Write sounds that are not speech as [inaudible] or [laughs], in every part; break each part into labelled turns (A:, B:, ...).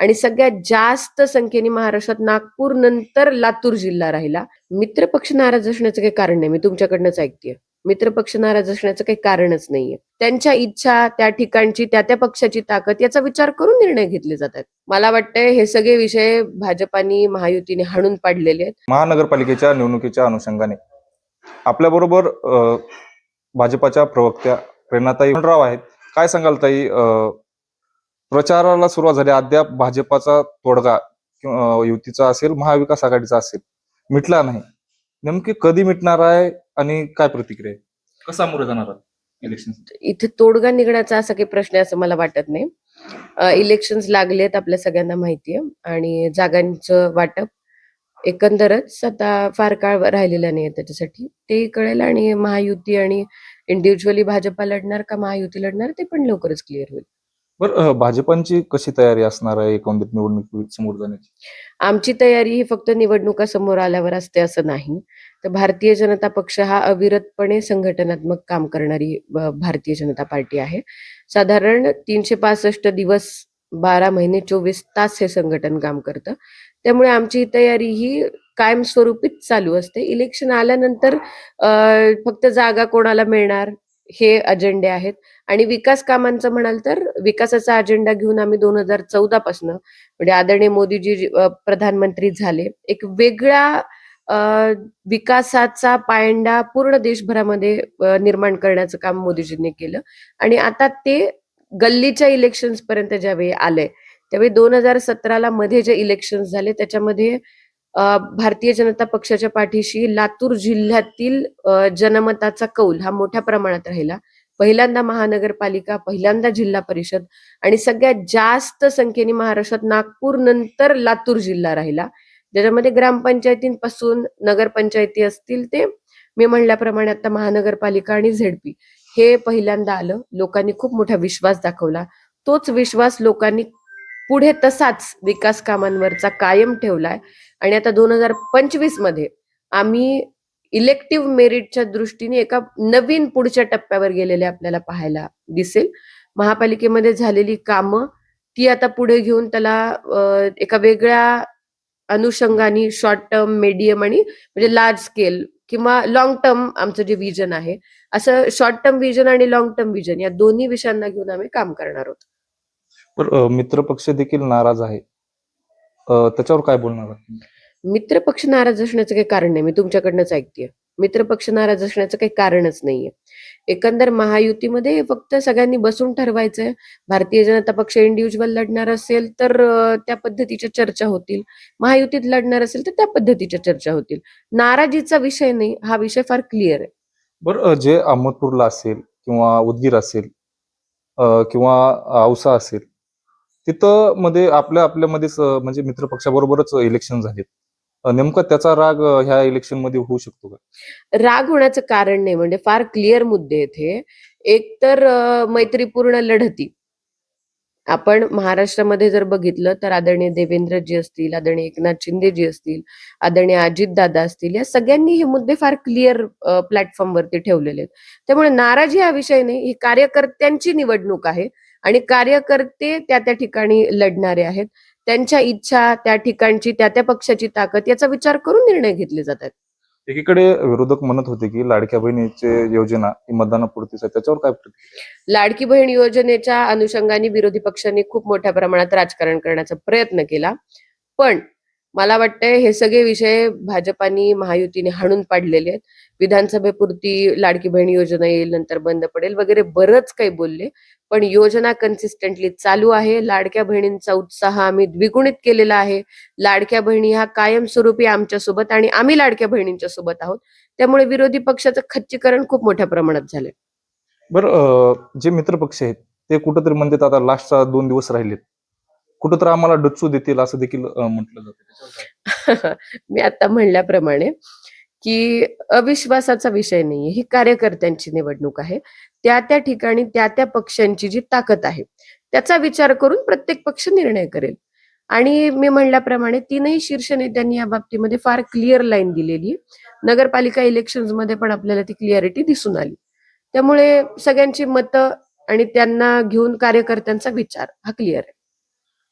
A: आणि सगळ्यात जास्त संख्येने महाराष्ट्रात नागपूर नंतर लातूर जिल्हा राहिला. मित्रपक्ष नाराज असण्याचं काही कारण नाही. मी तुमच्याकडनंच ऐकतेय. मित्रपक्ष नाराज असण्याचं काही कारणच नाहीये. त्यांच्या इच्छा त्या ठिकाणची त्या त्या पक्षाची ताकद याचा विचार करून निर्णय घेतले जातात. मला वाटतंय हे सगळे विषय भाजपानी महायुतीने हाणून पाडलेले आहेत.
B: महानगरपालिकेच्या निवडणुकीच्या अनुषंगाने. आपल्याबरोबर बरोबर भाजपाच्या प्रवक्त्या प्रेरणाताई राव आहेत. काय सांगाल ताई प्रचाराला सुरुवात झाली. अद्याप भाजपाचा तोडगा किंवा युतीचा असेल महाविकास आघाडीचा असेल मिटला नाही. नेमकी कधी मिटणार आहे आणि काय प्रतिक्रिया आहे? कसा सामोरं जाणार इलेक्शन
A: इथे तोडगा निघण्याचा असा काही प्रश्न आहे असं मला वाटत नाही. इलेक्शन लागलेत आपल्या सगळ्यांना माहिती आहे. आणि जागांचं वाटप एकंदरच आता फार काळ राहिलेला नाही त्याच्यासाठी. ते कळेल आणि महायुती आणि इंडिव्हिज्युअली भाजपा लढणार का महायुती लढणार ते पण लवकरच क्लिअर होईल.
B: बर भाजपांची कशी तयारी असणार आहे एकंदरीत निवडणूक समोर जाण्याची?
A: आमची तयारी ही फक्त निवडणुका समोर आल्यावर असते असं नाही. तर भारतीय जनता पक्ष हा अविरतपणे संघटनात्मक काम करणारी भारतीय जनता पार्टी आहे. साधारण तीनशे पासष्ट दिवस बारा महिने चोवीस तास हे संघटन काम करतं. त्यामुळे आमची तयारी ही कायमस्वरूपीच चालू असते. इलेक्शन आल्यानंतर फक्त जागा कोणाला मिळणार? हे अजेंडे आहेत. आणि विकास कामांचं म्हणाल तर विकासाचा अजेंडा घेऊन आम्ही दोन हजार चौदा पासन म्हणजे आदरणीय मोदीजी प्रधानमंत्री झाले. एक वेगळा विकासाचा पायंडा पूर्ण देशभरामध्ये निर्माण करण्याचं काम मोदीजींनी केलं. आणि आता ते गल्लीच्या इलेक्शन्स पर्यंत ज्यावेळी आलंय त्यावेळी दोन हजार सतराला मध्ये जे इलेक्शन झाले त्याच्यामध्ये भारतीय जनता पक्षाच्या पाठीशी लातूर जिल्ह्यातील जनमताचा कौल हा मोठ्या प्रमाणात राहिला. पहिल्यांदा महानगरपालिका पहिल्यांदा जिल्हा परिषद आणि सगळ्यात जास्त संख्येने महाराष्ट्रात नागपूर नंतर लातूर जिल्हा राहिला. ज्याच्यामध्ये ग्रामपंचायतींपासून नगरपंचायती असतील ते मी म्हणल्याप्रमाणे आता महानगरपालिका आणि झेडपी हे पहिल्यांदा आलं. लोकांनी खूप मोठा विश्वास दाखवला. तोच विश्वास लोकांनी पुढे तसाच विकास कामांवरचा कायम ठेवलाय. आणि आता दोन हजार पंचवीसमध्ये आम्ही इलेक्टिव्ह मेरिटच्या दृष्टीने एका नवीन पुढच्या टप्प्यावर गेलेले आपल्याला पाहायला दिसेल. महापालिकेमध्ये झालेली कामं ती आता पुढे घेऊन त्याला एका वेगळ्या अनुषंगाने शॉर्ट टर्म मीडियम आणि म्हणजे लार्ज स्केल किंवा लॉंग टर्म आमचं जे विजन आहे. असं शॉर्ट टर्म विजन आणि लॉंग टर्म विजन या दोन्ही विषयांना घेऊन आम्ही काम करणार आहोत.
B: बरं अ, मित्रपक्ष देखील नाराज आहे. त्याच्यावर काय बोलणार आहात?
A: मित्रपक्ष नाराज असण्याचं काही कारण नाही. मी तुमच्याकडनंच ऐकतेय. मित्रपक्ष नाराज असण्याचं काही कारणच नाहीये. एकंदर महायुतीमध्ये फक्त सगळ्यांनी बसून ठरवायचंय. भारतीय जनता पक्ष इंडिव्हिज्युअल लढणार असेल तर त्या पद्धतीच्या चर्चा होतील. महायुतीत लढणार असेल तर त्या पद्धतीच्या चर्चा होतील. नाराजीचा विषय नाही. हा विषय फार क्लिअर आहे.
B: बरं जे अहमदपूरला असेल किंवा उदगीर असेल किंवा औसा असेल तिथं मध्ये आपल्या आपल्यामध्येच म्हणजे म्हणजे मित्रपक्षाबरोबरच इलेक्शन झालेत. नेमकं नेमका त्याचा राग ह्या इलेक्शनमध्ये होऊ शकतो का?
A: राग होण्याचं कारण नाही म्हणजे फार क्लिअर मुद्दे येथे एक तर मैत्रीपूर्ण लढती. आपण महाराष्ट्रामध्ये जर बघितलं तर आदरणीय देवेंद्रजी असतील आदरणीय एकनाथ शिंदेजी असतील आदरणीय अजितदादा असतील या सगळ्यांनी हे मुद्दे फार क्लिअर प्लॅटफॉर्मवरती ठेवलेले आहेत. त्यामुळे नाराजी हा विषय नाही ही कार्यकर्त्यांची निवडणूक आहे. आणि कार्यकर्ते त्या त्या ठिकाणी लढणारे आहेत. त्यांच्या इच्छा त्या ठिकाणची त्या त्या पक्षाची ताकद याचा विचार करून निर्णय घेतले जातात.
B: एकीकडे विरोधक म्हणत होते की लाडक्या बहिणीचे योजना ही मतदानापुरतीच आहे. त्याच्यावर काय
A: लाडकी बहीण योजनेच्या अनुषंगाने विरोधी पक्षांनी खूप मोठ्या प्रमाणात राजकारण करण्याचा प्रयत्न केला. पण मला वाटतंय हे सगळे विषय भाजपानी महायुतीने हाणून पाडलेले आहेत. विधानसभेपुरती लाडकी बहीण योजना येईल नंतर बंद पडेल वगैरे बरंच काही बोलले. पण योजना कन्सिस्टंटली चालू आहे. लाडक्या बहिणींचा उत्साह आम्ही द्विगुणित केलेला आहे. लाडक्या बहिणी हा कायमस्वरूपी आमच्यासोबत आणि आम्ही लाडक्या बहिणींच्या सोबत आहोत. त्यामुळे विरोधी पक्षाचं खच्चीकरण खूप मोठ्या प्रमाणात झालंय.
B: बरं जे मित्रपक्ष आहेत ते कुठंतरी म्हणतात आता लास्टचा दोन दिवस राहिलेत. कुठंतरी आम्हाला डच्चू देतील असं देखील म्हटलं जातं. [laughs]
A: मी आता म्हणल्याप्रमाणे की अविश्वासाचा विषय नाहीये. ही कार्यकर्त्यांची निवडणूक आहे. त्या त्या ठिकाणी त्या त्या पक्षांची जी ताकद आहे त्याचा विचार करून प्रत्येक पक्ष निर्णय करेल. आणि मी म्हणल्याप्रमाणे तीनही शीर्ष नेत्यांनी या बाबतीमध्ये फार क्लिअर लाईन दिलेली. आहे नगरपालिका इलेक्शनमध्ये पण आपल्याला ती क्लिअरिटी दिसून आली. त्यामुळे सगळ्यांची मतं आणि त्यांना घेऊन कार्यकर्त्यांचा विचार हा क्लिअर आहे.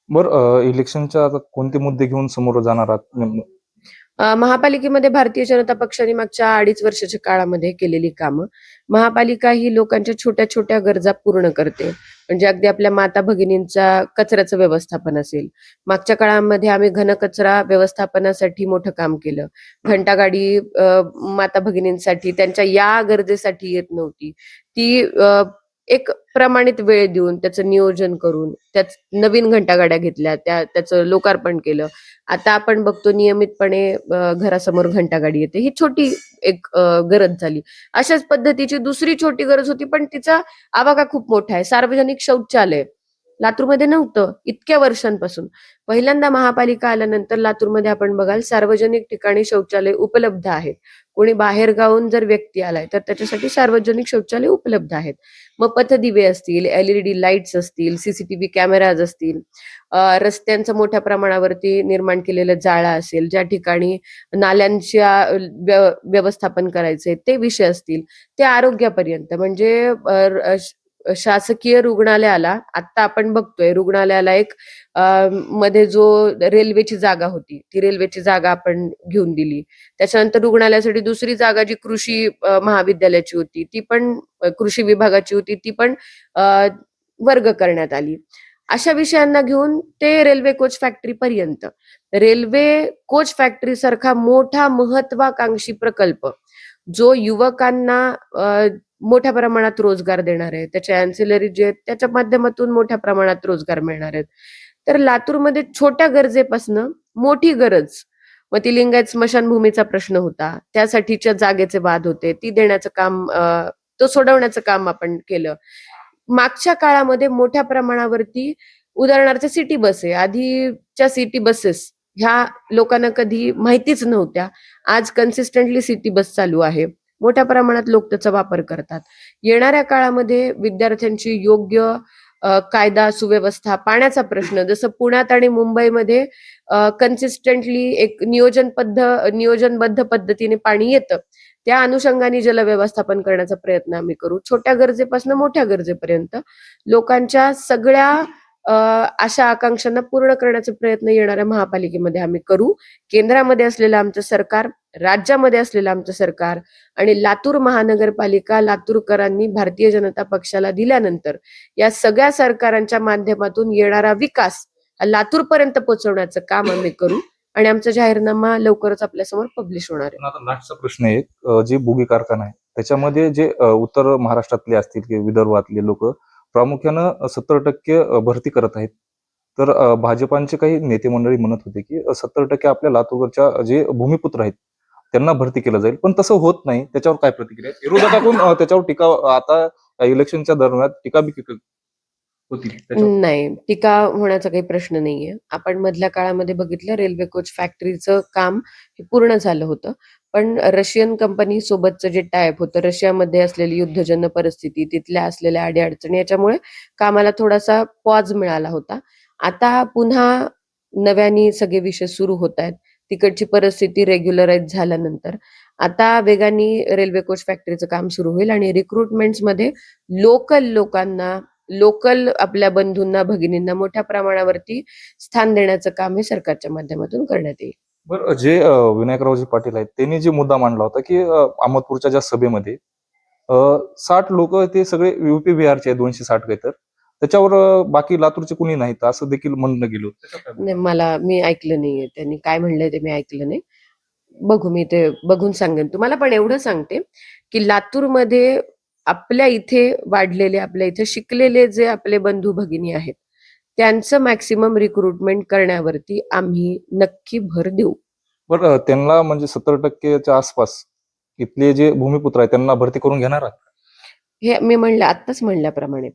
B: बर इलेक्शनच्या आता कोणते मुद्दे घेऊन समोर जाणार आहात नेमकं?
A: महापालिकेमध्ये भारतीय जनता पक्षाने मागच्या अडीच वर्षाच्या काळामध्ये केलेली कामं. महापालिका ही लोकांच्या छोट्या छोट्या गरजा पूर्ण करते. म्हणजे अगदी आपल्या माता भगिनींचा कचऱ्याचं व्यवस्थापन असेल. मागच्या काळामध्ये आम्ही घनकचरा व्यवस्थापनासाठी मोठं काम केलं. घंटागाडी माता भगिनींसाठी त्यांच्या या गरजेसाठी येत नव्हती. ती एक प्रमाणित वेळ देऊन त्याचं नियोजन करून त्याच नवीन घंटागाड्या घेतल्या त्या त्याचं लोकार्पण केलं. आता आपण बघतो नियमितपणे घरासमोर घंटागाडी येते. ही छोटी एक गरज झाली. अशाच पद्धतीची दुसरी छोटी गरज होती पण तिचा आवाका खूप मोठा आहे. सार्वजनिक शौचालय. लातूरमध्ये नव्हतं इतक्या वर्षांपासून. पहिल्यांदा महापालिका आल्यानंतर लातूरमध्ये आपण बघाल सार्वजनिक ठिकाणी शौचालय उपलब्ध आहेत. कोणी बाहेर गावून जर व्यक्ती आलाय तर त्याच्यासाठी सार्वजनिक शौचालय उपलब्ध आहेत. मग पथदिवे असतील एलईडी लाईट्स असतील सीसीटीव्ही कॅमेराज असतील रस्त्यांचं मोठ्या प्रमाणावरती निर्माण केलेलं जाळा असेल ज्या ठिकाणी नाल्यांच्या व्यवस्थापन करायचे ते विषय असतील ते आरोग्यापर्यंत. म्हणजे शासकीय रुग्णालयाला आता आपण बघतोय रुग्णालयाला एक मध्ये जो रेल्वेची जागा होती ती रेल्वेची जागा आपण घेऊन दिली. त्याच्यानंतर रुग्णालयासाठी दुसरी जागा जी कृषी महाविद्यालयाची होती ती पण कृषी विभागाची होती ती पण वर्ग करण्यात आली. अशा विषयांना घेऊन ते रेल्वे कोच फॅक्टरी पर्यंत. रेल्वे कोच फॅक्टरी सारखा मोठा महत्वाकांक्षी प्रकल्प जो युवकांना मोठ्या प्रमाणात रोजगार देणार आहे त्याच्या अँसिलरी जे आहेत त्याच्या माध्यमातून मोठ्या प्रमाणात रोजगार मिळणार आहेत. तर लातूरमध्ये छोट्या गरजेपासून मोठी गरज मग ती लिंगायत स्मशानभूमीचा प्रश्न होता. त्यासाठीच्या जागेचे वाद होते. ती देण्याचं काम तो सोडवण्याचं काम आपण केलं. मागच्या काळामध्ये मोठ्या प्रमाणावरती उदाहरणार्थ सिटी बस आहे आधीच्या सिटी बसेस ह्या लोकांना कधी माहितीच नव्हत्या. आज कन्सिस्टंटली सिटी बस चालू आहे. मोठ्या प्रमाणात लोक त्याचा वापर करतात. येणाऱ्या काळामध्ये विद्यार्थ्यांची योग्य कायदा सुव्यवस्था पाण्याचा प्रश्न जसं पुण्यात आणि मुंबईमध्ये कन्सिस्टंटली एक नियोजन पद्ध नियोजनबद्ध पद्धतीने पाणी येतं. त्या अनुषंगाने जल व्यवस्थापन करण्याचा प्रयत्न आम्ही करू. छोट्या गरजेपासून मोठ्या गरजेपर्यंत लोकांच्या सगळ्या अशा आकांक्षांना पूर्ण करण्याचे प्रयत्न येणाऱ्या महापालिकेमध्ये आम्ही करू. केंद्रामध्ये असलेलं आमचं सरकार राज्यामध्ये असलेलं आमचं सरकार आणि लातूर महानगरपालिका लातूरकरांनी भारतीय जनता पक्षाला दिल्यानंतर या सगळ्या सरकारांच्या माध्यमातून येणारा विकास लातूरपर्यंत पोहोचवण्याचं काम आम्ही करू आणि आमचा जाहीरनामा लवकरच आपल्यासमोर पब्लिश होणार आहे.
B: प्रश्न एक जे बोगी कारखाना आहे त्याच्यामध्ये जे उत्तर महाराष्ट्रातले असतील किंवा विदर्भातले लोक प्रामुख्यानं सत्तर टक्के भरती करत आहेत. तर भाजपांचे काही नेते मंडळी म्हणत होते की सत्तर टक्के आपल्या लातूरच्या जे भूमिपुत्र आहेत त्यांना भरती केलं जाईल. पण तसं होत नाही. त्याच्यावर काय प्रतिक्रिया आहे? विरोधकातून त्याच्यावर टीका आता इलेक्शनच्या दरम्यान टीका होतील त्याच्यावर.
A: नाही टीका होण्याचा काही प्रश्न नाहीये. आपण मधल्या काळामध्ये बघितलं रेल्वे कोच फॅक्टरीचं काम हे पूर्ण झालं होतं. पण रशियन कंपनी सोबतचं जे टायप होतं रशियामध्ये असलेली युद्धजन्य परिस्थिती तिथल्या असलेल्या अडीअडचणी याच्यामुळे कामाला थोडासा पॉज मिळाला होता. आता पुन्हा नव्याने सगळे विषय सुरू होत आहेत. तिकडची परिस्थिती रेग्युलराईज झाल्यानंतर. आता वेगाने रेल्वे कोच फॅक्टरीचं काम सुरू होईल आणि रिक्रुटमेंट्समध्ये लोकल लोकांना लोकल आपल्या बंधूंना भगिनींना मोठ्या प्रमाणावरती स्थान देण्याचं काम हे सरकारच्या माध्यमातून करण्यात येईल.
B: बरं जे विनायकरावजी पाटील आहेत त्यांनी जे मुद्दा मांडला होता की अहमदपूरच्या ज्या सभेमध्ये साठ लोक ते सगळे युपी बिहारचे आहेत दोनशे साठ काही तर. त्याच्यावर बाकी लातूरचे कुणी नाहीत असं देखील म्हणणं गेलो
A: नाही मला मी ऐकलं नाहीये. त्यांनी काय म्हणलंय ते मी ऐकलं नाही. बघू मी ते बघून सांगेन. तुम्हाला पण एवढं सांगते की लातूरमध्ये आपल्या इथे वाढलेले आपल्या इथे शिकलेले जे आपले बंधू भगिनी आहेत त्यांचं मॅक्सिमम रिक्रुटमेंट करण्यावरती आम्ही नक्की भर देऊ.
B: बरं त्यांना म्हणजे सत्तर टक्केच्या आसपास इथले जे भूमिपुत्र आहेत त्यांना भरती करून घेणार आहात?
A: हे मी म्हणलं आत्ताच म्हणल्याप्रमाणे.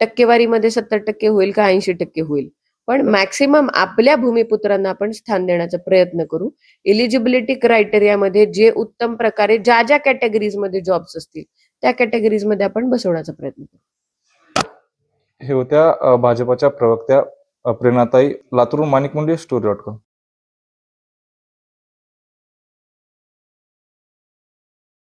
A: टक्केवारीमध्ये सत्तर टक्के होईल का ऐंशी टक्के होईल? पण मॅक्सिमम आपल्या भूमिपुत्रांना आपण स्थान देण्याचा प्रयत्न करू. इलिजिबिलिटी क्रायटेरियामध्ये जे उत्तम प्रकारे ज्या ज्या कॅटेगरीजमध्ये जॉब्स असतील त्या कॅटेगरीजमध्ये आपण बसवण्याचा प्रयत्न करू.
B: हे होत्या भाजपाच्या प्रवक्त्या प्रेरणाताई Latur Manik Munde story dot com